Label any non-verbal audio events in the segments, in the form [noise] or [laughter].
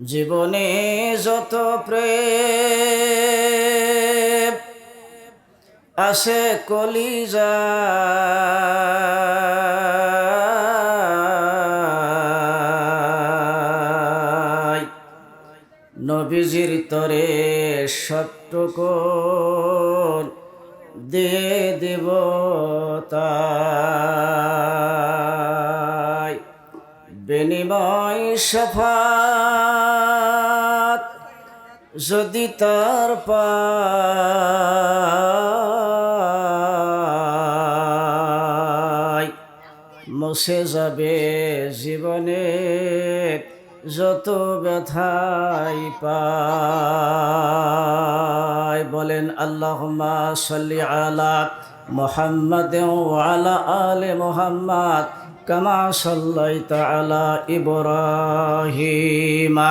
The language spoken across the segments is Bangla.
জীবনে যত প্রেম আসে কলিজা নবীজির তরে সত্যকর দিয়ে দেব তাই। বিনিময় সফাত যদি তার পাই মুছে যাবে জীবনে যত ব্যথাই পায়। বলেন, আল্লাহুম্মা সাল্লি আলা মুহাম্মাদ আলা আলে মুহাম্মাদ, কামা সাল্লাইতা আলা ইব্রাহিমা।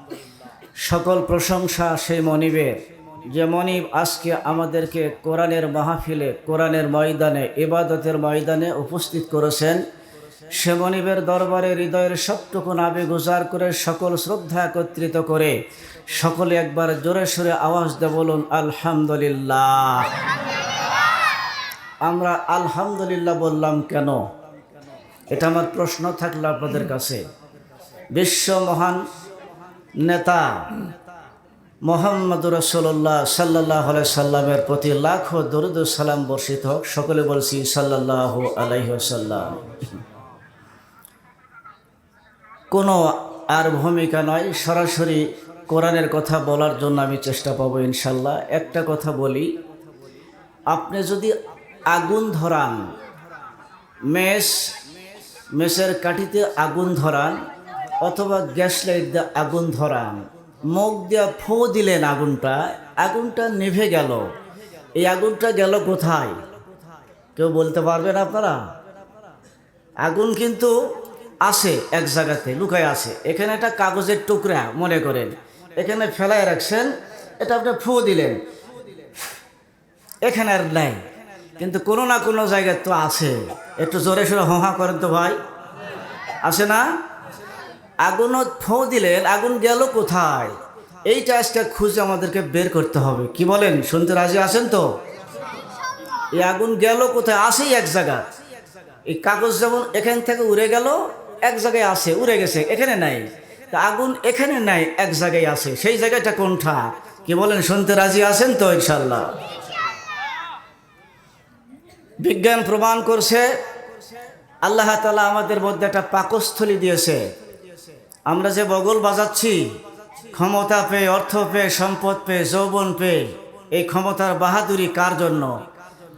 সকল প্রশংসা সেই মনিবের, যে মনিব আজকে আমাদেরকে কোরআনের মাহফিলে, কোরআনের ময়দানে, ইবাদতের ময়দানে উপস্থিত করেছেন। সে মনিবের দরবারে হৃদয়ের সবটুকু আবেগ গুজার করে সকল শ্রদ্ধা একত্রিত করে সকলে একবার জোরে সোরে আওয়াজ দে বলুন, আলহামদুলিল্লাহ। আমরা আলহামদুলিল্লাহ বললাম কেন? এটা আমার প্রশ্ন থাকল আপনাদের কাছে। বিশ্ব মহান নেতা মোহাম্মদ রসোল্লাহ সাল্লাহ সাল্লামের প্রতি লাখো দরুদ সালাম বর্ষিত হোক, সকলে বলছি সাল্লাহ আলাইসাল্লাম কোনো আর ভূমিকা নয়, সরাসরি কোরআনের কথা বলার জন্য আমি চেষ্টা পাবো ইনশাল্লাহ। একটা কথা বলি, আপনি যদি আগুন ধরান, মেষ, মেষের কাঠিতে আগুন ধরান অথবা গ্যাস লাইট দিয়ে আগুন ধরান, মুখ দিয়ে ফো দিলেন আগুনটা আগুনটা নিভে গেল। এই আগুনটা গেল কোথায়? কেউ বলতে পারবেন আপনারা? আগুন কিন্তু আছে এক জায়গাতে, লুকায় আছে। এখানে একটা কাগজের টুকরা মনে করেন, এখানে ফেলায় রাখছেন, এটা আপনি ফু দিলেন। এখানে আর নাই, কিন্তু কোনো না কোনো জায়গায় তো আছে। একটু জোরে সোরে হা করেন তো ভাই। আছে না? আগুন ফোঁ দিলেন, আগুন গেল কোথায়? এই আজকে খুঁজে আমাদেরকে বের করতে হবে। কি বলেন? শুনতে রাজি আছেন তো? এই আগুন গেল কোথায়? আসেই এক জায়গা। এই কাগজ যেমন এখান থেকে উড়ে গেল, এক জায়গায় আসে, উড়ে গেছে। এখানে নাই। আগুন এখানে নাই, এক জায়গায় আছে সেই জায়গাটা কোনটা? কি বলেন? শুনতে রাজি আছেন তো ইনশাল্লাহ বিজ্ঞান প্রমাণ করছে, আল্লাহ তালা আমাদের মধ্যে একটা পাকস্থলী দিয়েছে। আমরা যে বগল বাজাচ্ছি, ক্ষমতা পেয়ে, অর্থ পেয়ে, সম্পদ পেয়ে, যৌবন পেয়ে, এই ক্ষমতার বাহাদুরি কার জন্য?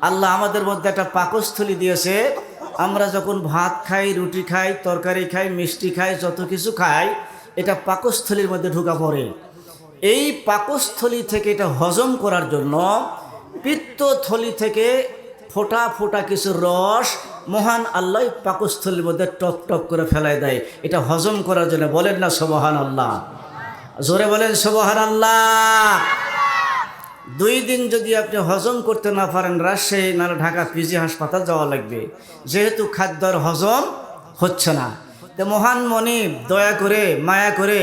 আল্লাহ আমাদের মধ্যে একটা পাকস্থলী দিয়েছে। আমরা যখন ভাত খাই, রুটি খাই, তরকারি খাই, মিষ্টি খাই, যত কিছু খাই, এটা পাকস্থলীর মধ্যে ঢুকা পড়ে। এই পাকস্থলী থেকে এটা হজম করার জন্য পিত্তথলি থেকে ফোটা ফোটা কিছু রস মহান আল্লাহ পাকস্থলীর মধ্যে টক টক করে ফেলায় দেয়। এটা হজম করার জন্য বলেন না সবহান আল্লাহ জোরে বলেন সবহান আল্লাহ দুই দিন যদি আপনি হজম করতে না পারেন রাজশাহী নাহলে ঢাকা পিজি হাসপাতাল যাওয়া লাগবে। যেহেতু খাদ্যর হজম হচ্ছে না। তো মহান মনি দয়া করে, মায়া করে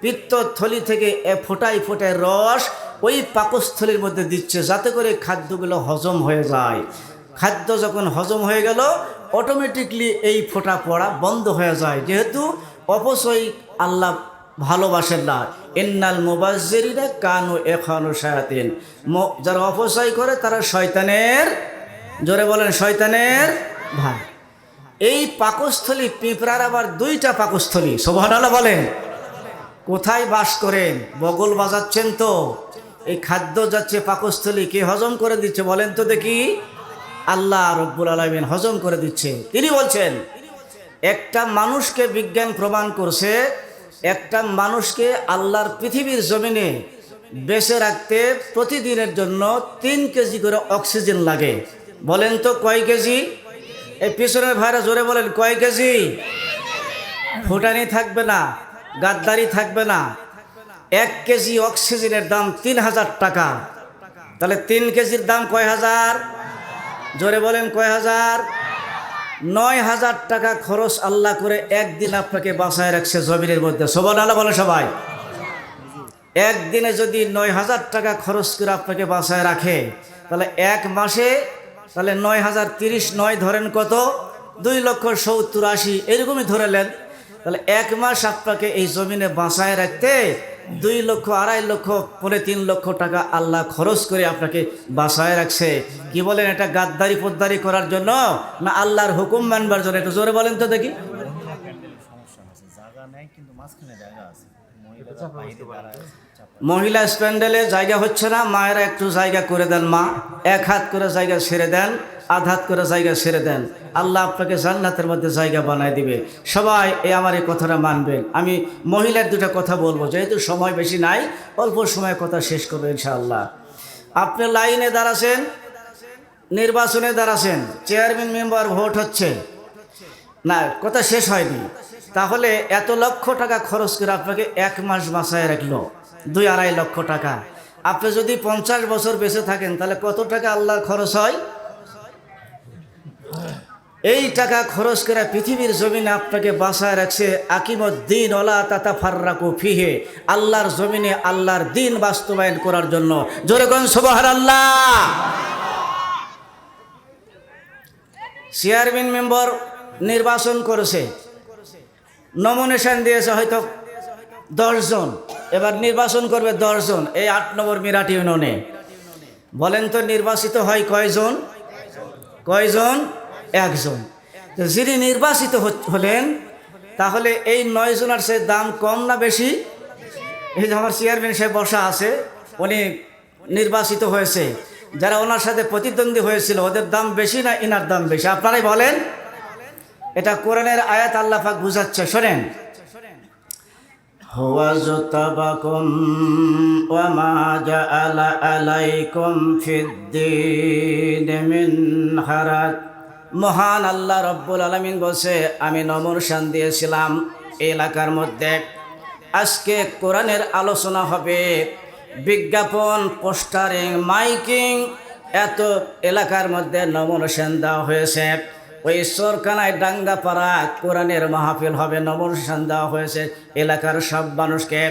পিত্তথলি থেকে এ ফোটাই ফোটায় রস ওই পাকস্থলীর মধ্যে দিচ্ছে, যাতে করে খাদ্যগুলো হজম হয়ে যায়। খাদ্য যখন হজম হয়ে গেল অটোমেটিকলি এই ফোটা পড়া বন্ধ হয়ে যায়। যেহেতু অপচয় আল্লাহ ভালোবাসেন না। এন্নাল মোবাজ্জেরিরা কানু এখানো শায়াতিন। যারা অপচয় করে তারা শয়তানের, জোরে বলেন শয়তানের ভাই। এই পাকস্থলী, পিঁপড়ার আবার দুইটা পাকস্থলী সোভানালা বলেন। কোথায় বাস করেন? বগল বাজাচ্ছেন তো। এই খাদ্য যাচ্ছে পাকস্থলী, কে হজম করে দিচ্ছে বলেন তো দেখি। আল্লাহ রব্বুল আলমিন হজম করে দিচ্ছে। তিনি বলছেন, একটা মানুষকে বিজ্ঞান প্রমাণ করছে, একটা মানুষকে আল্লাহর পৃথিবীর জমিনে বেঁচে রাখতে প্রতিদিনের জন্য তিন কেজি করে অক্সিজেন লাগে। বলেন তো কয় কেজি? এই পিছনের ভাইরা জোরে বলেন, কয় কেজি? ফুটানি থাকবে না, গাদ্দারি থাকবে না। এক কেজি অক্সিজেনের দাম তিন হাজার টাকা। তাহলে তিন কেজির দাম কয় হাজার? জোরে বলেন কয় হাজার? নয় হাজার টাকা খরচ আল্লাহ করে একদিন আপনাকে বাসায় রাখছে জমিনের মধ্যে। সবান আল্লাহ বলে সবাই। একদিনে যদি নয় হাজার টাকা খরচ করে আপনাকে বাসায় রাখে, তাহলে এক মাসে, তাহলে নয় হাজার তিরিশ, নয় ধরেন কত? দুই লক্ষ সত্তর আশি, এরকমই ধরে নেন। তাহলে এক মাস আপনাকে এই জমিনে বাসায় রাখতে দুই লক্ষ, আড়াই লক্ষ পরে তিন লক্ষ টাকা আল্লাহ খরচ করে আপনাকে বাসায় রাখছে। কি বলেন, এটা গাদ্দারি পোদ্দারি করার জন্য না আল্লাহর হুকুম মানবার জন্য? একটু জোরে বলেন তো দেখি। মহিলা স্প্যান্ডেলে জায়গা হচ্ছে না, মায়েরা একটু জায়গা করে দেন মা, এক হাত করে জায়গা ছেড়ে দেন। আধ হাত করে জায়গা ছেড়ে দেন। আল্লাহ আপনাকে জান্নাতের মধ্যে জায়গা বানায় দিবে। সবাই এই আমার এই কথাটা মানবেন। আমি মহিলার দুটা কথা বলব। যেহেতু সময় বেশি নাই, অল্প সময় কথা শেষ করব ইনশাআল্লাহ। আপনি লাইনে দাঁড়াছেন? নির্বাচনে দাঁড়াছেন? চেয়ারম্যান মেম্বার ভোট হচ্ছে? না, কথা শেষ হয়নি। তাহলে এত লক্ষ টাকা খরচ করে আপনাকে এক মাস বাঁচায় রাখল। দুই আড়াই লক্ষ টাকা। আপনি যদি পঞ্চাশ বছর বেঁচে থাকেন, তাহলে কত টাকা আল্লাহর খরচ হয়? এই টাকা খরচ করে পৃথিবীর জমিনে আপনাকে বাসায় রাখছে আকিমদ্দিন ওলা তাতা ফার্রাকু ফিহে। আল্লাহর জমিনে আল্লাহর দিন বাস্তবায়ন করার জন্য। জোরে কোন সুবহান আল্লাহ চেয়ারম্যান মেম্বার নির্বাচন করেছে। নমিনেশন দিয়েছে হয়তো দশজন। এবার নির্বাচন করবে দশজন। এই আট নম্বর মিরাট ইউনিয়নে। বলেন তো নির্বাচিত হয় কয়জন? কয়জন? একজন। যিনি নির্বাচিত হলেন, তাহলে এই নয়জনের সে দাম কম না বেশি? এই যে আমার চেয়ারম্যান সে বসা আছে, উনি নির্বাচিত হয়েছে। যারা ওনার সাথে প্রতিদ্বন্দ্বী হয়েছিল, ওদের দাম বেশি না ইনার দাম বেশি? আপনারাই বলেন। এটা কোরআনের আয়াত আল্লাহাক বুঝাচ্ছে, শোনেন। হওয়া যত ওয়া মা হারাজ মহান আল্লাহ রব্বুল আলমিন বসে আমি নমরশান দিয়েছিলাম এলাকার মধ্যে। আজকে কোরআনের আলোচনা হবে বিজ্ঞাপন, পোস্টারিং, মাইকিং। এত এলাকার মধ্যে নমরশান দেওয়া হয়েছে। ওই সরকানায় ডাঙ্গাপাড়া কোরআনের মাহফিল হবে নমরশান দেওয়া হয়েছে এলাকার সব মানুষকে।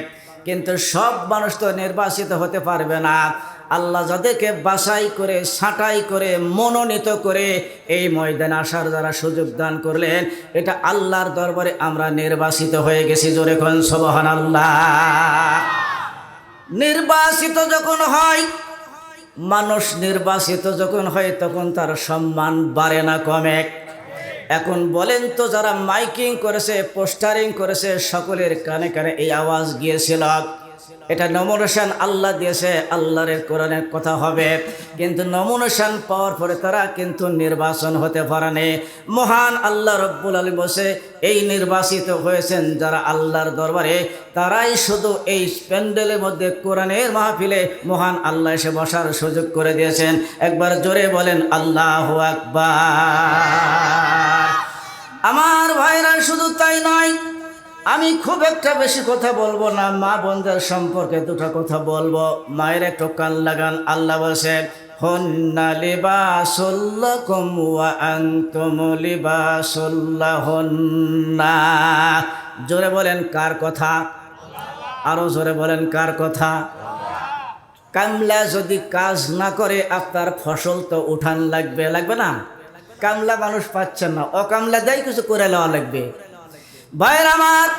কিন্তু সব মানুষ তো নির্বাচিত হতে পারবে না। আল্লাহ যাদেরকে বাছাই করে, ছাঁটাই করে, মনোনীত করে এই ময়দান আসার যারা সুযোগ দান করলেন, এটা আল্লাহর দরবারে আমরা নির্বাচিত হয়ে গেছি জোরে কোন সবহান আল্লাহ নির্বাচিত যখন হয়, মানুষ নির্বাচিত যখন হয় তখন তার সম্মান বাড়ে না কমে। এখন বলেন তো যারা মাইকিং করেছে, পোস্টারিং করেছে, সকলের কানে কানে এই আওয়াজ গিয়েছিল। এটা নমনেশন আল্লাহ দিয়েছে, আল্লাহর কোরআনের কথা হবে। কিন্তু নমনেশন পাওয়ার পরে তারা কিন্তু নির্বাচন হতে পারেনি মহান আল্লাহ রব্বুল আলী বসে এই নির্বাচিত হয়েছেন যারা আল্লাহর দরবারে, তারাই শুধু এই প্যান্ডেলের মধ্যে কোরআনের মাহফিলে মহান আল্লাহ এসে বসার সুযোগ করে দিয়েছেন। একবার জোরে বলেন, আল্লাহ আকবার। আমার ভাইরা, শুধু তাই নয় আমি খুব একটা বেশি কথা বলব না, মা বোনদের সম্পর্কে দুটো কথা বলব। মায়ের একটু কান লাগান, আল্লাহ বলছেন, হন্না লিবাসুল্লাকুম ওয়া আনতুম লিবাসুল্লাহুন্না। জোরে বলেন কার কথা? আরও জোরে বলেন কার কথা? কামলা যদি কাজ না করে, আপনার ফসল তো উঠান লাগবে লাগবে না? কামলা মানুষ পাচ্ছেন না, অকামলা দেয় কিছু করে নেওয়া লাগবে। ভাইয়ের আমার,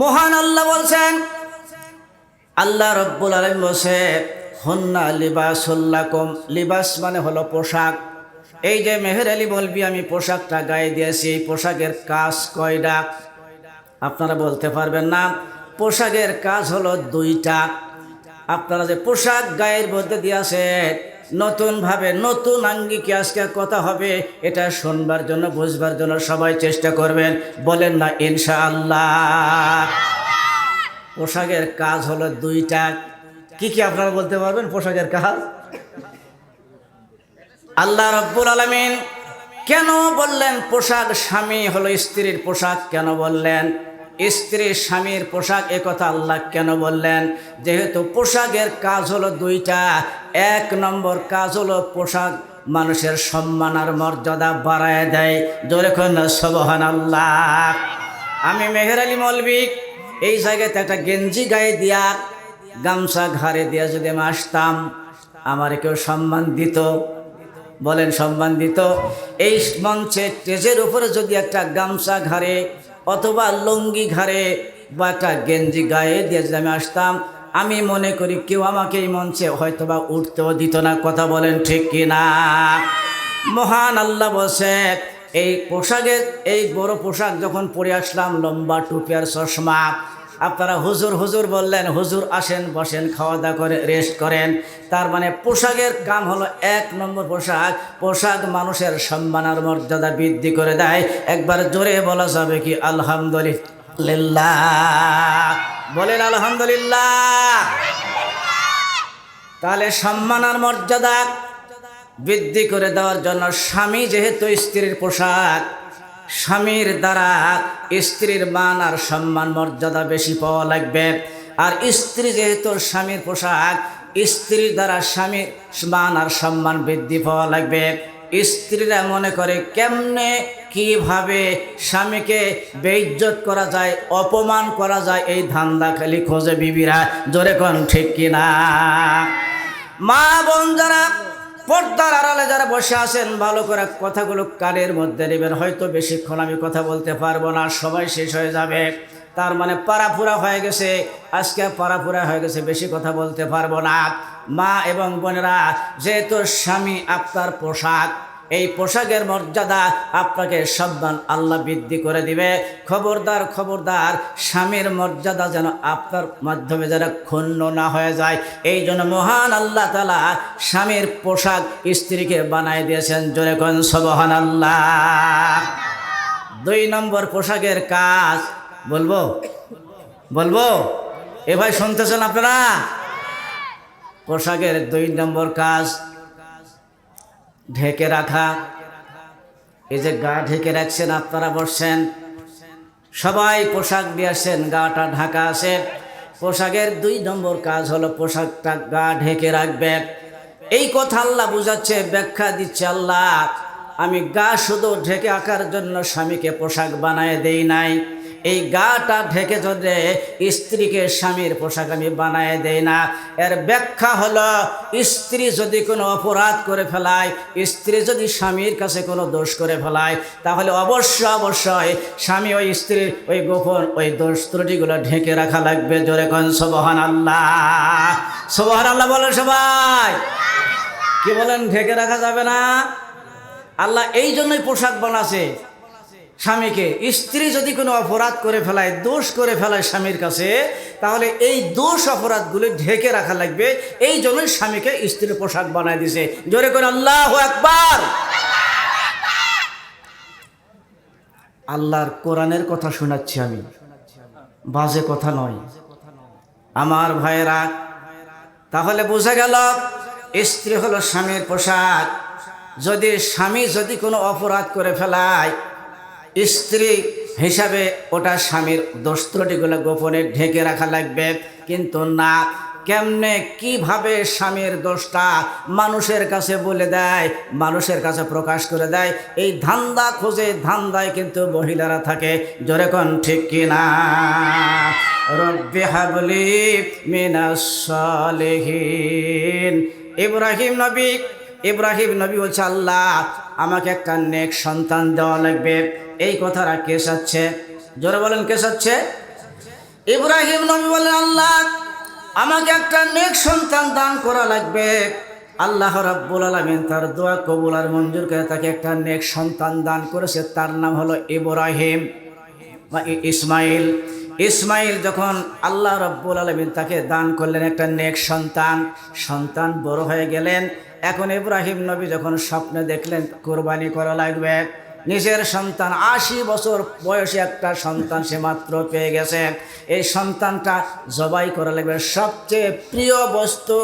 মহান আল্লাহ বলছেন, আল্লাহ রব্বুল আলম বলছে, হন্না লিবাসুল্লাকুম লিবাস মানে হলো পোশাক। এই যে মেহের আলী বলবি আমি পোশাকটা গায়ে দিয়েছি, এই পোশাকের কাজ কয়টা? আপনারা বলতে পারবেন না। পোশাকের কাজ হলো দুইটা। আপনারা যে পোশাক গায়ের মধ্যে দিয়েছে নতুনভাবে নতুন আঙ্গিকে আজকে কথা হবে, এটা শুনবার জন্য, বুঝবার জন্য সবাই চেষ্টা করবেন। বলেন না, ইনশাআল্লাহ। পোশাকের কাজ হলো দুইটা। কি কি আপনারা বলতে পারবেন পোশাকের কাজ? আল্লাহ রব্বুল আলমিন কেন বললেন, পোশাক স্বামী হলো স্ত্রীর পোশাক? কেন বললেন? স্ত্রী, স্বামীর পোশাক এ কথা আল্লাহ কেন বললেন? যেহেতু পোশাকের কাজ হলো দুইটা, এক নম্বর কাজ হলো পোশাক মানুষের সম্মান আর মর্যাদা বাড়ায় দেয়। জোরে সবহান আল্লাহ আমি মেহের আলী মলবিক এই জায়গাতে একটা গেঞ্জি গায়ে দিয়া, গামছা ঘাড়ে দিয়া যদি আমি আসতাম, আমার কেউ সম্মান দিত? বলেন সম্মান দিত। এই মঞ্চে স্টেজের উপরে যদি একটা গামছা ঘাড়ে অথবা লুঙ্গি ঘাড়ে বা একটা গেঞ্জি গায়ে দিয়ে যদি আমি আসতাম, আমি মনে করি কেউ আমাকে এই মঞ্চে হয়তোবা উঠতেও দিত না। কথা বলেন ঠিক কিনা মহান আল্লাহ বসে এই পোশাকের, এই বড় পোশাক যখন পরে আসলাম, লম্বা টুপি আর চশমা আপনারা হুজুর হুজুর বললেন, হুজুর আসেন, বসেন খাওয়া দাওয়া করে রেস্ট করেন। তার মানে পোশাকের কাম হলো এক নম্বর পোশাক। পোশাক মানুষের সম্মান আর মর্যাদা বৃদ্ধি করে দেয়। একবার জোরে বলা যাবে কি, আলহামদুলিল্লাহ। বলেন, আলহামদুলিল্লাহ। তাহলে সম্মান আর মর্যাদা বৃদ্ধি করে দেওয়ার জন্য স্বামী যেহেতু স্ত্রীর পোশাক স্বামীর দ্বারা স্ত্রীর মান আর সম্মান মর্যাদা বেশি পাওয়া লাগবে। আর স্ত্রী যেহেতু স্বামীর পোশাক, স্ত্রীর দ্বারা স্বামীর মান আর সম্মান বৃদ্ধি পাওয়া লাগবে। স্ত্রীরা মনে করে কেমনে, কীভাবে স্বামীকে বেইজ্জত করা যায়, অপমান করা যায়, এই ধান্দা খালি খোঁজে বিবিরা। জোরে কন ঠিক কিনা? মা বোন যারা পর্দার আড়ালে যারা বসে আছেন, ভালো করে কথাগুলো কানের মধ্যে নেবেন। হয়তো বেশিক্ষণ আমি কথা বলতে পারব না, সবাই শেষ হয়ে যাবে। তার মানে পাড়াফুরা হয়ে গেছে। আজকে পাড়াফুরা হয়ে গেছে, বেশি কথা বলতে পারব না। মা এবং বোনেরা, যেহেতু স্বামী আপনার পোশাক এই পোশাকের মর্যাদা আপনাকে সম্মান আল্লাহ বৃদ্ধি করে দিবে। খবরদার খবরদার, স্বামীর মর্যাদা যেন আপনার মাধ্যমে যেন ক্ষুণ্ণ না হয়ে যায়। এই জন্য মহান আল্লাহ তালা স্বামীর পোশাক স্ত্রীকে বানাই দিয়েছেন। জোরে কন সবহান আল্লাহ দুই নম্বর পোশাকের কাজ, বলব? বলব? এ ভাই শুনতেছেন আপনারা? পোশাকের দুই নম্বর কাজ ঢেকে রাখা। এই যে গা ঢেকে রাখছেন, আপনারা বসছেন। সবাই পোশাক দিয়ে আসছেন গাটা ঢাকা আছে। পোশাকের দুই নম্বর কাজ হলো পোশাকটা গা ঢেকে রাখবে। এই কথা আল্লাহ বুঝাচ্ছে, ব্যাখ্যা দিচ্ছে আল্লাহ। আমি গা শুধু ঢেকে আঁকার জন্য স্বামীকে পোশাক বানায় দেই নাই। এই গাটা ঢেকে ধরে স্ত্রীকে স্বামীর পোশাক আমি বানায় দেই না, এর ব্যাখ্যা হলো স্ত্রী যদি কোনো অপরাধ করে ফেলায়, স্ত্রী যদি স্বামীর কাছে কোনো দোষ করে ফেলায়, তাহলে অবশ্য অবশ্যই স্বামী ওই স্ত্রীর ওই গোপন ওই দোষ ত্রুটিগুলো ঢেকে রাখা লাগবে। জোরে কন সবহান আল্লাহ সবহান আল্লাহ বলে সবাই। কি বলেন, ঢেকে রাখা যাবে না? আল্লাহ এই জন্যই পোশাক বানাছে। স্বামীকে স্ত্রী যদি কোনো অপরাধ করে ফেলায়, দোষ করে ফেলায় স্বামীর কাছে, তাহলে এই দোষ অপরাধগুলি ঢেকে রাখা লাগবে। এই জন্যই স্বামীকে স্ত্রীর পোশাক বানায় দিছে জোরে করে আল্লাহ একবার আল্লাহর কোরআনের কথা শোনাচ্ছি আমি। বাজে কথা নয়। আমার ভাইয়েরা, তাহলে বোঝা গেল, স্ত্রী হলো স্বামীর পোশাক। যদি স্বামী যদি কোনো অপরাধ করে ফেলায় স্ত্রী হিসাবে ওটা স্বামীর দোষ ত্রুটিগুলো গোপনে ঢেকে রাখা লাগবে। কিন্তু না, কেমনে, কীভাবে স্বামীর দোষটা মানুষের কাছে বলে দেয়, মানুষের কাছে প্রকাশ করে দেয়, এই ধান্দা খোঁজে ধান্দায় কিন্তু মহিলারা থাকে। জোরে কন ঠিক কিনা রব্বি হাবলি মিনাস সালেহীন। ইব্রাহিম নবী ইব্রাহিম নবী বলছে, আল্লাহ, আমাকে একটা নেক সন্তান দেওয়া লাগবে। এই কথাটা কে সাচ্ছে জোরে বলেন, কে সাচ্ছে ইব্রাহিম নবী বলেন, আল্লাহ, আমাকে একটা নেক সন্তান দান করা লাগবে। আল্লাহ রাব্বুল আলামিন তার দোয়া কবুল আর মঞ্জুর করে তাকে একটা নেক সন্তান দান করেছে। তার নাম হলো ইব্রাহিম বা ইসমাইল। ইসমাইল যখন আল্লাহ রব্বুল আলমিন তাকে দান করলেন একটা নেক সন্তান সন্তান বড় হয়ে গেলেন। এখন ইব্রাহিম নবী যখন স্বপ্নে দেখলেন, কোরবানি করা লাগবে। নিজের সন্তান আশি বছর বয়সী একটা সন্তান সে মাত্র পেয়ে গেছে। এই সন্তানটা জবাই করা লাগবে। সবচেয়ে প্রিয় বস্তু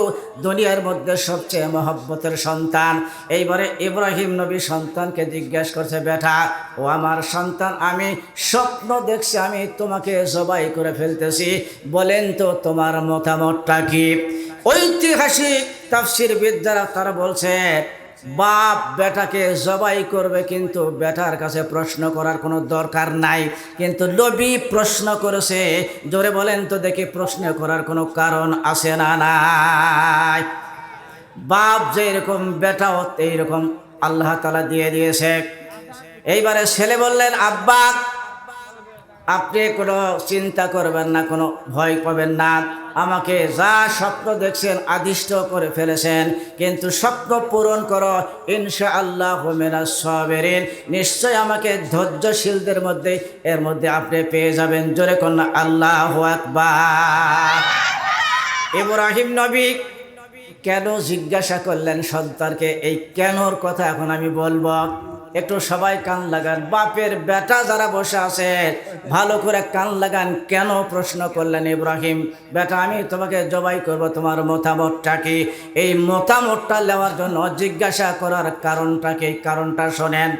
দুনিয়ার মধ্যে সবচেয়ে মহব্বতের সন্তান। এইবারে ইব্রাহিম নবী সন্তানকে জিজ্ঞেস করছে, বেটা, ও আমার সন্তান, আমি স্বপ্ন দেখছি, আমি তোমাকে জবাই করে ফেলতেছি। বলেন তো তোমার মতামতটা কি? ঐতিহাসিক তাফসির বিদ্যারা তারা বলছে বাপ বেটাকে জবাই করবে, কিন্তু বেটার কাছে প্রশ্ন করার কোনো দরকার নাই। কিন্তু নবী প্রশ্ন করেছে, জোরে বলেন তো দেখি প্রশ্ন করার কোনো কারণ আছে না নাই। বাপ যে এরকম বেটাও এইরকম আল্লাহ তালা দিয়ে দিয়েছে। এইবারে ছেলে বললেন, আব্বা আপনি কোনো চিন্তা করবেন না, কোনো ভয় পাবেন না। আমাকে যা স্বপ্ন দেখছেন, আদিষ্ট করে ফেলেছেন। কিন্তু স্বপ্ন পূরণ করো ইনশা আল্লাহ মেনা সবেরিন। নিশ্চয় আমাকে ধৈর্যশীলদের মধ্যে, এর মধ্যে আপনি পেয়ে যাবেন। জোরে কন্যা আল্লাহ আকবার। ইব্রাহিম নবী কেন জিজ্ঞাসা করলেন সন্তানকে? এই কেনর কথা এখন আমি বলব। একটু সবাই কান লাগান। বাপের বেটা যারা বসে আছে, ভালো করে কান লাগান। কেন প্রশ্ন করলেন ইব্রাহিম? বেটা, আমি তোমাকে জবাই করব, তোমার মতামতটা কি? এই মতামতটা নেওয়ার জন্য জিজ্ঞাসা করার কারণটা কি? কারণটা শোনেন।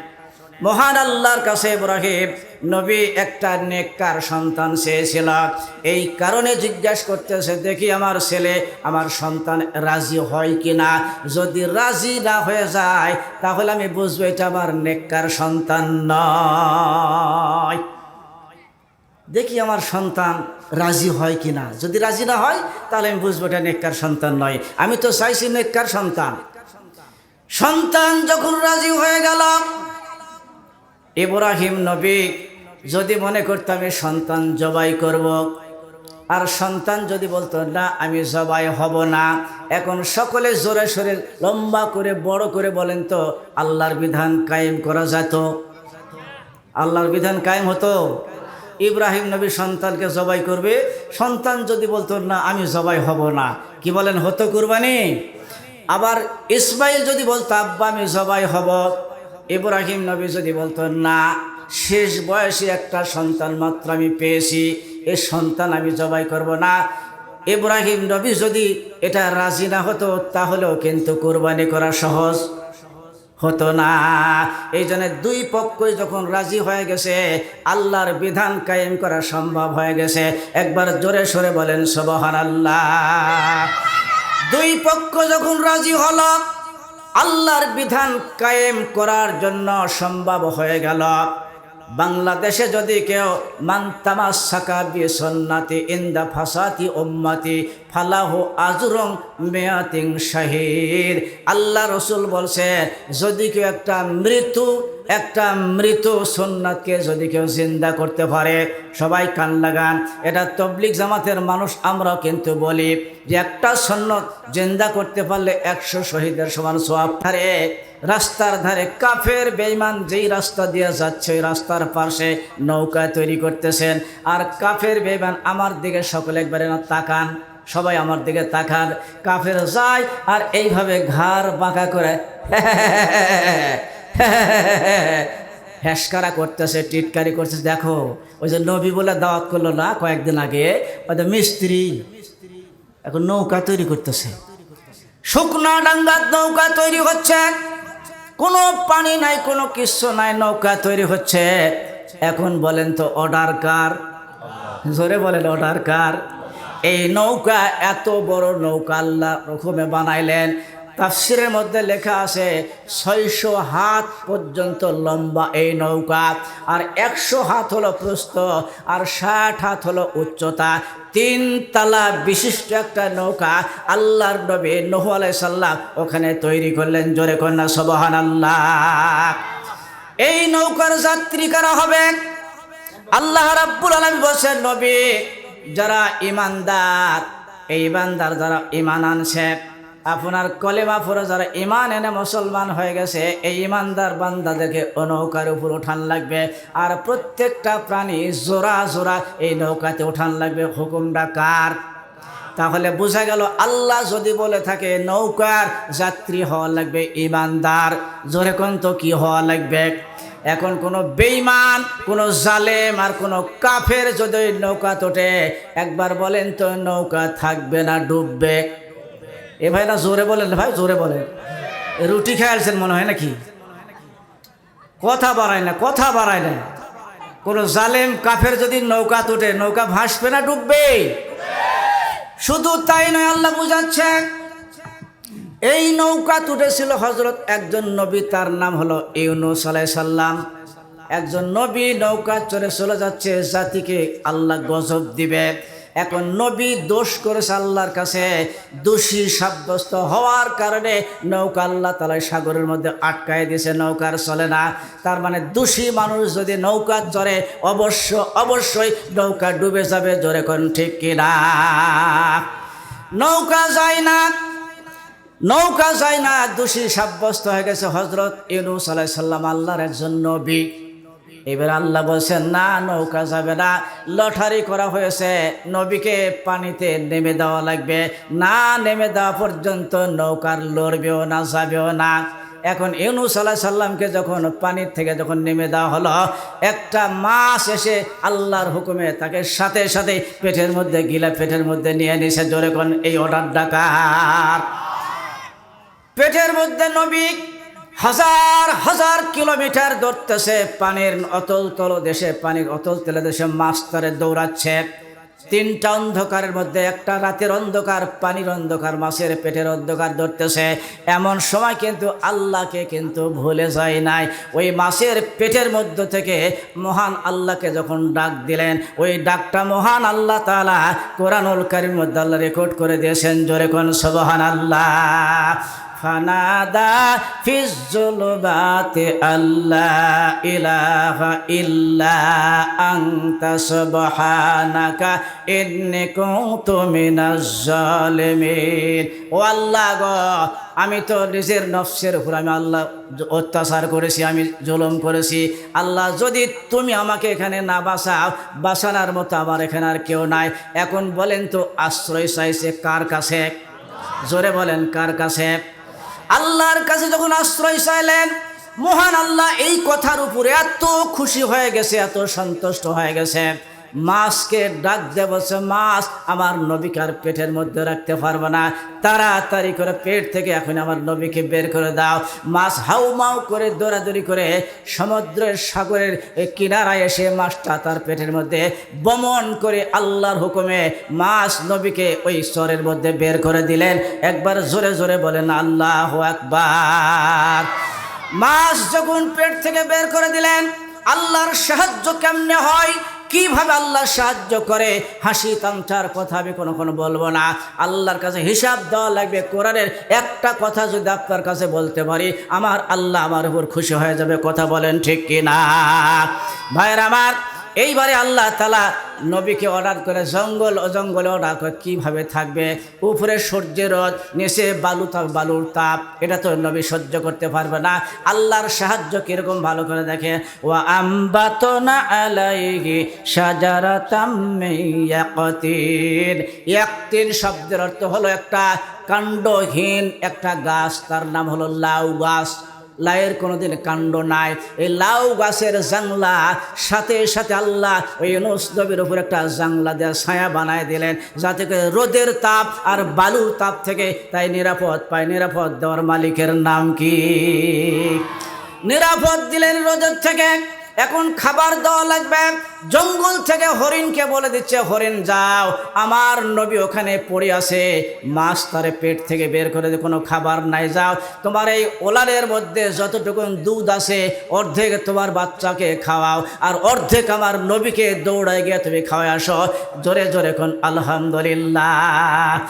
মহান আল্লাহর কাছে ইব্রাহিম নবী একটা নেককার সন্তান চেয়েছিল। এই কারণে জিজ্ঞাসা করতেছে, দেখি আমার ছেলে আমার সন্তান রাজি হয় কি না যদি রাজি না হয়ে যায়, তাহলে আমি বুঝব এটা আমার নেককার সন্তান নয়। দেখি আমার সন্তান রাজি হয় কি না যদি রাজি না হয়, তাহলে আমি বুঝব এটা নেককার সন্তান নয়। আমি তো চাইছি নেককার সন্তান। সন্তান যখন রাজি হয়ে গেল ইব্রাহিম নবী, যদি মনে করতাম আমি সন্তান জবাই করব। আর সন্তান যদি বলতো, না, আমি জবাই হব না। এখন সকলে জোরে সোরে লম্বা করে, বড় করে বলেন তো, আল্লাহর বিধান কায়েম করা যেত। আল্লাহর বিধান কায়েম হতো। ইব্রাহিম নবী সন্তানকে জবাই করবে। সন্তান যদি বলতো, না, আমি জবাই হব না। কি বলেন, হতো কুরবানি? আবার ইসমাইল যদি বলতো, আব্বা, আমি জবাই হব। ইব্রাহিম নবী যদি বলতো না, শেষ বয়সে একটা সন্তান মাত্র আমি পেয়েছি, এ সন্তান আমি জবাই করব না। ইব্রাহিম নবী যদি এটা রাজি না হতো, তাহলেও কিন্তু কোরবানি করা সহজ হতো না। এই জন্য দুই পক্ষই যখন রাজি হয়ে গেছে, আল্লাহর বিধান কায়েম করা সম্ভব হয়ে গেছে। একবার জোরে সরে বলেন সবহান আল্লাহ দুই পক্ষ যখন রাজি হলো আল্লাহর বিধান কায়েম করার জন্য সম্ভব হয়ে গেল। বাংলাদেশে যদি কেউ মান্তামা সাকাবি সন্নাতি ইন্দা ফাসাতি উম্মাতি ফালাহু আজরং মেয়াতিং শাহির। আল্লাহ রসুল বলছে যদি কেউ একটা মৃত্যু, একটা মৃত সন্ন্যাতকে যদি কেউ জিন্দা করতে পারে, সবাই কান লাগান। এটা তবলিক জামাতের মানুষ, আমরাও কিন্তু বলি যে একটা সন্ন্যত জিন্দা করতে পারলে একশো শহীদের সমান সোয়াব ধারে রাস্তার ধারে কাফের বেইমান যেই রাস্তা দিয়ে যাচ্ছে, ওই রাস্তার পাশে নৌকা তৈরি করতেছেন। আর কাফের বেইমান আমার দিকে সকলে একবারে না তাকান। সবাই আমার দিকে তাকান, কাফের যায় আর এইভাবে ঘাড় বাঁকা করে [laughs] হ্যাসকারা করতেছে, টিটকারি করতেছে। দেখো, ওই যে নবী বলে দাওয়াত করল না কয়েকদিন আগে, ওই যে মিস্ত্রি এখন নৌকা তৈরি করতেছে। শুকনা ডাঙ্গার নৌকা তৈরি হচ্ছে, কোনো পানি নাই, কোনো কিছু নাই, নৌকা তৈরি হচ্ছে। এখন বলেন তো অর্ডার কার? জোরে বলেন অর্ডার কার? এই নৌকা এত বড় নৌকা আল্লাহ রকমে বানাইলেন। তাফসিরের মধ্যে লেখা আছে, ছয়শো হাত পর্যন্ত লম্বা এই নৌকা, আর একশো হাত হলো প্রস্থ, আর ষাট হাত হলো উচ্চতা। তিন তালা বিশিষ্ট একটা নৌকা আল্লাহর নবী নহু আলাই সাল্লাম ওখানে তৈরি করলেন। জোরে কন্যা সবহান আল্লাহ এই নৌকার যাত্রী কারা হবে আল্লাহ রাব্বুল আলমী বলছেন, নবী যারা ইমানদার এই ইমানদার যারা ইমান আনছে, আপনার কলেমা পরে যারা ইমান এনে মুসলমান হয়ে গেছে, এই ইমানদার বান্দাদেরকে ও নৌকার উপর উঠান লাগবে। আর প্রত্যেকটা প্রাণী জোড়া জোড়া এই নৌকাতে উঠান লাগবে। হুকুমটা কার? তাহলে বোঝা গেল, আল্লাহ যদি বলে থাকে নৌকার যাত্রী হওয়া লাগবে ইমানদার জোরে কোন তো কি হওয়া লাগবে? এখন কোনো বেইমান কোনো জালেম আর কোনো কাফের যদি নৌকা তোটে, একবার বলেন তো নৌকা থাকবে না, ডুববে। এ ভাই না জোরে বলেন ভাই, জোরে বলেন। রুটি খেয়ালছেন মনে হয় নাকি? কথা বাড়ায় না, কথা বাড়ায় না। কোন জালেম, কাফের যদি নৌকা তোটে, নৌকা ভাসবে না, ডুববে। শুধু তাই নয়, আল্লাহ বুঝাচ্ছেন এই নৌকা তুটেছিল হজরত একজন নবী, তার নাম হলো ইউনুস আলাই সাল্লাম একজন নবী নৌকা চড়ে চলে যাচ্ছে, জাতিকে আল্লাহ গজব দিবে। এখন নবী দোষ করেছে আল্লাহর কাছে, দোষী সাব্যস্ত হওয়ার কারণে নৌকা আল্লাহ তালায় সাগরের মধ্যে আটকায় দিয়েছে নৌকার চলে না। তার মানে দোষী মানুষ যদি নৌকা চড়ে, অবশ্য অবশ্যই নৌকা ডুবে যাবে, জোরে কোন ঠিক কিনা? নৌকা যায় না নৌকা যায় না, দোষী সাব্যস্ত হয়ে গেছে হজরত ইউনুস আলাই সাল্লাম আল্লাহর একজন নবী। এবার আল্লাহ বলছেন, না, নৌকা যাবে না, লটারি করা হয়েছে, নবীকে পানিতে নেমে দেওয়া লাগবে। না, নেমে দেওয়া পর্যন্ত নৌকার লড়বেও না, যাবেও না। এখন ইউনুস আল্লাহ সাল্লামকে যখন পানির থেকে যখন নেমে দেওয়া হলো, একটা মাছ এসে আল্লাহর হুকুমে তাকে সাথে সাথে পেটের মধ্যে গিলা পেটের মধ্যে নিয়ে নিছে। জোরে কোন, এই অর্ডার ডাকার পেটের মধ্যে নবী হাজার হাজার কিলোমিটার দৌড়তেছে, পানির অতল তল দেশে পানির অতল তেলে দেশে মাছ তারে দৌড়াচ্ছে। তিনটা অন্ধকারের মধ্যে, একটা রাতের অন্ধকার, পানির অন্ধকার, মাছের পেটের অন্ধকার ধরতেছে এমন সময় কিন্তু আল্লাহকে কিন্তু ভুলে যায় নাই। ওই মাছের পেটের মধ্য থেকে মহান আল্লাহকে যখন ডাক দিলেন, ওই ডাকটা মহান আল্লাহ তালা কোরআনুল কারির মধ্যে আল্লাহ রেকর্ড করে দিয়েছেন, জোরে কোন সবহান আল্লাহ ফানাদা ফিজুলবাতে আল্লাহ ইলাহা ইল্লা আনতা সুবহানাকা ইন্নী কুনতু মিনাজ জালিমিন। ও আল্লাহ গো, আমি তো নিজের নফসের উপর আমি আল্লাহ অত্যাচার করেছি, আমি জুলুম করেছি। আল্লাহ, যদি তুমি আমাকে এখানে না বাঁচাও, বাঁচানোর মতো আমার এখানে আর কেউ নাই। এখন বলেন তো, আশ্রয় চাইছে কার কাছে? জোরে বলেন, কার কাছে? আল্লাহর কাছে যখন আশ্রয় চাইলেন, মহান আল্লাহ এই কথার উপরে এত খুশি হয়ে গেছে, এত সন্তুষ্ট হয়ে গেছে। মাছকে ডাক দিয়ে বলছে, মাছ, আমার নবীকার পেটের মধ্যে রাখতে পারব না। তাড়াতাড়ি করে পেট থেকে এখন আমার নবীকে বের করে দাও। মাছ হাউ মাউ করে দৌড়াদৌড়ি করে সমুদ্রের সাগরের কিনারায় এসে মাছটা তার পেটের মধ্যে বমন করে আল্লাহর হুকুমে মাছ নবীকে ওই স্তরের মধ্যে বের করে দিলেন। একবার জোরে জোরে বলেন, আল্লাহ আকবার। মাছ যখন পেট থেকে বের করে দিলেন, আল্লাহর সাহায্য কেমনে হয়? কীভাবে আল্লাহ সাহায্য করে? হাসি তামচার কথা আমি কোনো কোনো বলব না। আল্লাহর কাছে হিসাব দেওয়া লাগবে। কোরআনের একটা কথা যদি আপনার কাছে বলতে পারি, আমার আল্লাহ আমার উপর খুশি হয়ে যাবে। কথা বলেন ঠিক কি না ভাইয়ের আমার, এইবারে আল্লাহ তালা নবীকে অর্ডার করে জঙ্গল ও জঙ্গলে অর্ডার করে কীভাবে থাকবে? উপরে সূর্যের রোদ নিচে বালু বালুর তাপ। এটা তো নবী সহ্য করতে পারবে না। আল্লাহর সাহায্য কীরকম ভালো করে দেখে? ও আম্বাত না শব্দের অর্থ হলো একটা কাণ্ডহীন একটা গাছ। তার নাম হলো লাউ গাছ। লাউয়ের কোনোদিন কাণ্ড নাই। এই লাউ গাছের জাংলা, সাথে সাথে আল্লাহ ওই নবীর উপর একটা জাংলা দেওয়া ছায়া বানায় দিলেন। যাতে করে রোদের তাপ আর বালুর তাপ থেকে তাই নিরাপদ পায়। নিরাপদ দেওয়ার মালিকের নাম কি? নিরাপদ দিলেন রোদের থেকে। এখন খাবার দেওয়া লাগবে। জঙ্গল থেকে হরিণকে বলে দিচ্ছে, হরিণ, যাও। আমার নবী ওখানে পড়ে আছে। মাছ তারে পেট থেকে বের করে দিয়ে কোনো খাবার নাই, যাও। তোমার এই ওলারের মধ্যে যতটুকু দুধ আছে, অর্ধেক তোমার বাচ্চাকে খাওয়াও। আর অর্ধেক আমার নবীকে দৌড়ায় গিয়ে তুমি খাওয়াই আসো। জোরে জোরে কোন, আলহামদুলিল্লাহ।